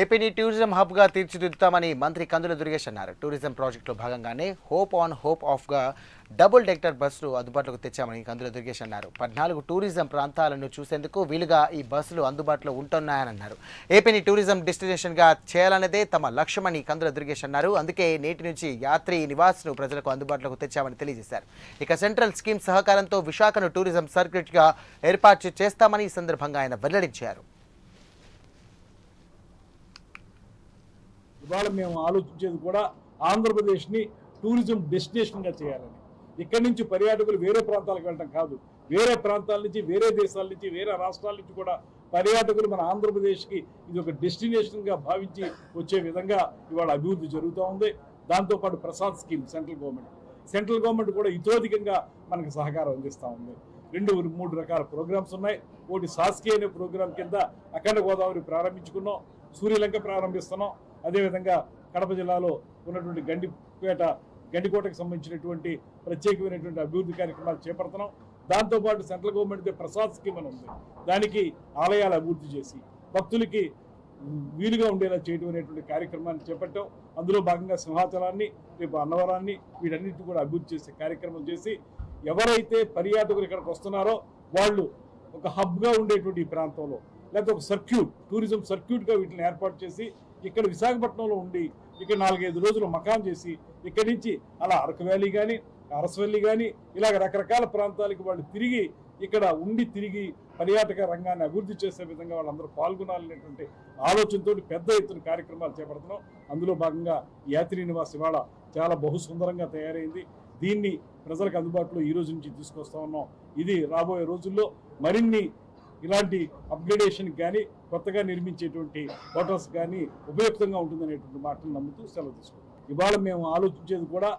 ఏపీని టూరిజం హబ్గా తీర్చిదిద్దుతామని మంత్రి కందుల దుర్గేష్ అన్నారు. టూరిజం ప్రాజెక్టులో భాగంగానే హోప్ ఆన్ హోప్ ఆఫ్గా డబుల్ డెక్టర్ బస్సులు అందుబాటులోకి తెచ్చామని కందుల దుర్గేష్ అన్నారు. పద్నాలుగు టూరిజం ప్రాంతాలను చూసేందుకు వీలుగా ఈ బస్సులు అందుబాటులో ఉంటున్నాయని అన్నారు. ఏపీని టూరిజం డెస్టినేషన్గా చేయాలన్నదే తమ లక్ష్యమని కందుల దుర్గేష్ అన్నారు. అందుకే నేటి నుంచి యాత్రి నివాసును ప్రజలకు అందుబాటులోకి తెచ్చామని తెలియజేశారు. ఇక సెంట్రల్ స్కీమ్ సహకారంతో విశాఖను టూరిజం సర్క్యూట్గా ఏర్పాటు చేస్తామని ఈ సందర్భంగా ఆయన వెల్లడించారు. ఇవాళ మేము ఆలోచించేది కూడా ఆంధ్రప్రదేశ్ని టూరిజం డెస్టినేషన్గా చేయాలని. ఇక్కడి నుంచి పర్యాటకులు వేరే ప్రాంతాలకు వెళ్ళడం కాదు. వేరే ప్రాంతాల నుంచి వేరే దేశాల నుంచి వేరే రాష్ట్రాల నుంచి కూడా పర్యాటకులు మన ఆంధ్రప్రదేశ్కి ఇది ఒక డెస్టినేషన్గా భావించి వచ్చే విధంగా ఇవాళ అభివృద్ధి జరుగుతూ ఉంది. దాంతోపాటు Prasad scheme central government. Central government కూడా ఇతోధికంగా మనకు సహకారం అందిస్తూ ఉంది. రెండు మూడు రకాల ప్రోగ్రామ్స్ ఉన్నాయి. ఒకటి సాస్కి అనే ప్రోగ్రాం కింద అఖండ గోదావరి ప్రారంభించుకున్నాం. సూర్యలంక ప్రారంభిస్తున్నాం. అదేవిధంగా కడప జిల్లాలో ఉన్నటువంటి గండిపేట గండికోటకు సంబంధించినటువంటి ప్రత్యేకమైనటువంటి అభివృద్ధి కార్యక్రమాలు చేపడుతున్నాం. దాంతోపాటు సెంట్రల్ గవర్నమెంట్ ప్రసాద్ స్కీమ్ అని ఉంది. దానికి ఆలయాలు అభివృద్ధి చేసి భక్తులకి వీలుగా ఉండేలా చేయడం అనేటువంటి కార్యక్రమాన్ని చేపట్టాం. అందులో భాగంగా సింహాచలాన్ని రేపు అన్నవరాన్ని వీటన్నిటిని కూడా అభివృద్ధి చేసే కార్యక్రమం చేసి ఎవరైతే పర్యాటకులు ఇక్కడికి వస్తున్నారో వాళ్ళు ఒక హబ్గా ఉండేటువంటి ఈ ప్రాంతంలో లేకపోతే ఒక సర్క్యూట్ టూరిజం సర్క్యూట్గా వీటిని ఏర్పాటు చేసి ఇక్కడ విశాఖపట్నంలో ఉండి ఇక్కడ నాలుగైదు రోజులు మకాం చేసి ఇక్కడి నుంచి అలా అరకు వ్యాలీ కానీ అరసవల్లి కానీ ఇలాగ రకరకాల ప్రాంతాలకు వాళ్ళు తిరిగి ఇక్కడ ఉండి తిరిగి పర్యాటక రంగాన్ని అభివృద్ధి చేసే విధంగా వాళ్ళందరూ పాల్గొనాలనేటువంటి ఆలోచనతో పెద్ద ఎత్తున కార్యక్రమాలు చేపడుతున్నాం. అందులో భాగంగా యాత్రి నివాస్ ఇవాళ చాలా బహు సుందరంగా తయారైంది. దీన్ని ప్రజలకు అందుబాటులో ఈ రోజు నుంచి తీసుకొస్తా ఉన్నాం. ఇది రాబోయే రోజుల్లో మరిన్ని ఇలాంటి అప్గ్రేడేషన్ కానీ కొత్తగా నిర్మించేటువంటి హోటల్స్ కానీ ఉపయుక్తంగా ఉంటుందనేటువంటి మాటలు నమ్ముతూ సెలవు తీసుకుంటాం ఇవాళ మేము ఆలోచించేది కూడా